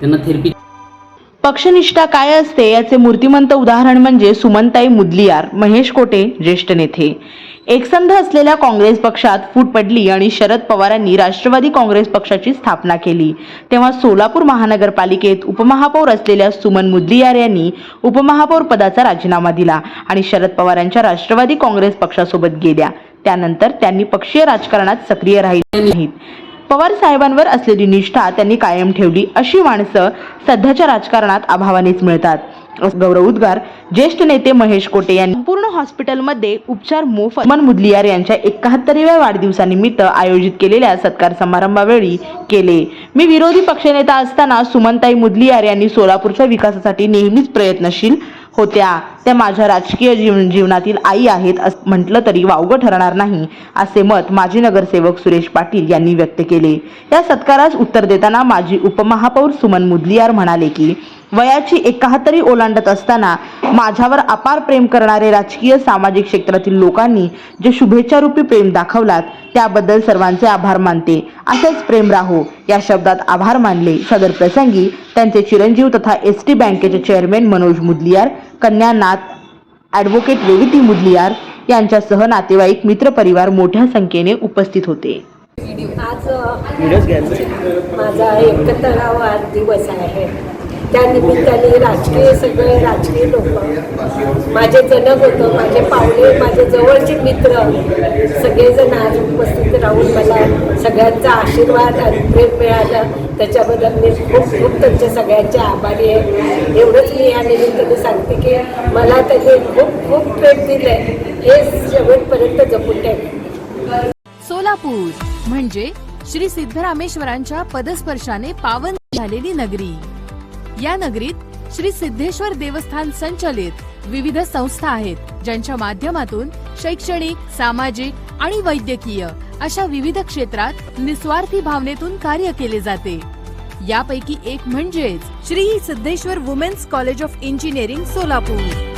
त्यांना थेरपी पक्षनिष्ठा काय असते याचे मूर्तिमंत उदाहरण म्हणजे सुमनताई मुदलियार महेश कोटे ज्येष्ठ नेते. एकसंध असलेल्या काँग्रेस पक्षात फूट पडली आणि शरद पवारांनी राष्ट्रवादी काँग्रेस पक्षाची स्थापना केली. तेव्हा सोलापूर महानगरपालिकेत उपमहापौर असलेल्या सुमन मुदलियार यांनी उपमहापौर पदाचा राजीनामा दिला आणि शरद पवारांच्या राष्ट्रवादी काँग्रेस पक्षासोबत गेल्या. त्यानंतर त्यांनी पक्षीय राजकारणात सक्रिय राहिले नाहीत. पवार साहेबांवर असलेली निष्ठा त्यांनी कायम ठेवली. अशी माणसं सध्याच्या राजकारणात अभावानेच मिळतात. गौरव उद्गार ज्येष्ठ नेते महेश कोटे यांनी पूर्ण हॉस्पिटलमध्ये उपचार मोफत मन मुदलियार यांच्या एकाहत्तराव्या वाढदिवसानिमित्त आयोजित केलेल्या सत्कार समारंभावेळी केले. मी विरोधी पक्षनेता असताना सुमनताई मुदलियार यांनी सोलापूरच्या विकासासाठी नेहमीच प्रयत्नशील होत्या. त्या माझ्या राजकीय जीव जीवनातील आई आहेत असं म्हटलं तरी वावगं ठरणार नाही असे मत माजी नगरसेवक सुरेश पाटील यांनी व्यक्त केले. या सत्कारास उत्तर देताना माजी उपमहापौर सुमन मुदलियार म्हणाले की वयाची एकाहत्तरी ओलांडत असताना माझ्यावर अपार प्रेम करणारे राजकीय सामाजिक क्षेत्रातील लोकांनी जे शुभेच्छारूपी प्रेम दाखवलात त्याबद्दल सर्वांचे आभार मानते. असेच प्रेम राहो या शब्दात आभार मानले. सदर प्रसंगी त्यांचे चिरंजीव तथा एस टी बँकेचे चेअरमॅन मनोज मुदलियार कन्या नाथ ॲडव्होकेट रेवती मुदलियार यांच्यासह नातेवाईक मित्रपरिवार मोठ्या संख्येने उपस्थित होते. आज माझा एकहत्तरावा वाढदिवस आहे. त्यानिमित्ताने राजकीय सगळे राजकीय लोक माझे जनक होतं माझे पाहुणे माझे जवळचे मित्र सगळेजण आज उपस्थित राहून मला सगळ्यांचा आशीर्वाद आणि प्रेम मिळालं. त्याच्याबद्दल मी खूप खूप त्यांच्या सगळ्यांचे आभारी आहे. एवढंच मी या निमित्ताने सांगते की मला त्यांनी खूप खूप प्रेम दिलं आहे हे शेवटपर्यंत जपून ठेवलं सोलापूर म्हणजे श्री सिद्धरामेश्वरांच्या पदस्पर्शाने पावन झालेली नगरी. या नगरीत श्री सिद्धेश्वर देवस्थान संचलित विविध संस्था आहेत ज्यांच्या माध्यमातून शैक्षणिक सामाजिक आणि वैद्यकीय अशा विविध क्षेत्रात निस्वार्थी भावनेतून कार्य केले जाते. यापैकी एक म्हणजेच Shri Siddheshwar women's college of engineering Solapur.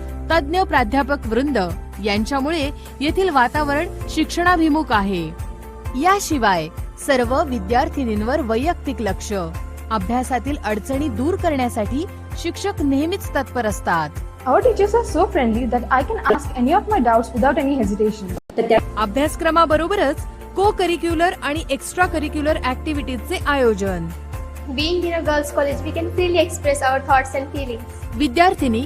तज्ञ प्राध्यापक वृंद यांच्यामुळे येथील वातावरण शिक्षणाभिमुख आहे याशिवाय सर्व विद्यार्थिनींवर वैयक्तिक लक्ष अभ्यासातील अडचणी दूर करण्यासाठी शिक्षक नेहमीच तत्पर असतात Our teachers are so friendly that I can ask any of my doubts without any hesitation. अभ्यासक्रमाबरोबरच को करिक्युलर आणि एक्स्ट्रा करिक्युलर ऍक्टिव्हिटीजचे आयोजन Being in a girls' college, we can freely express our thoughts and feelings. विद्यार्थिनी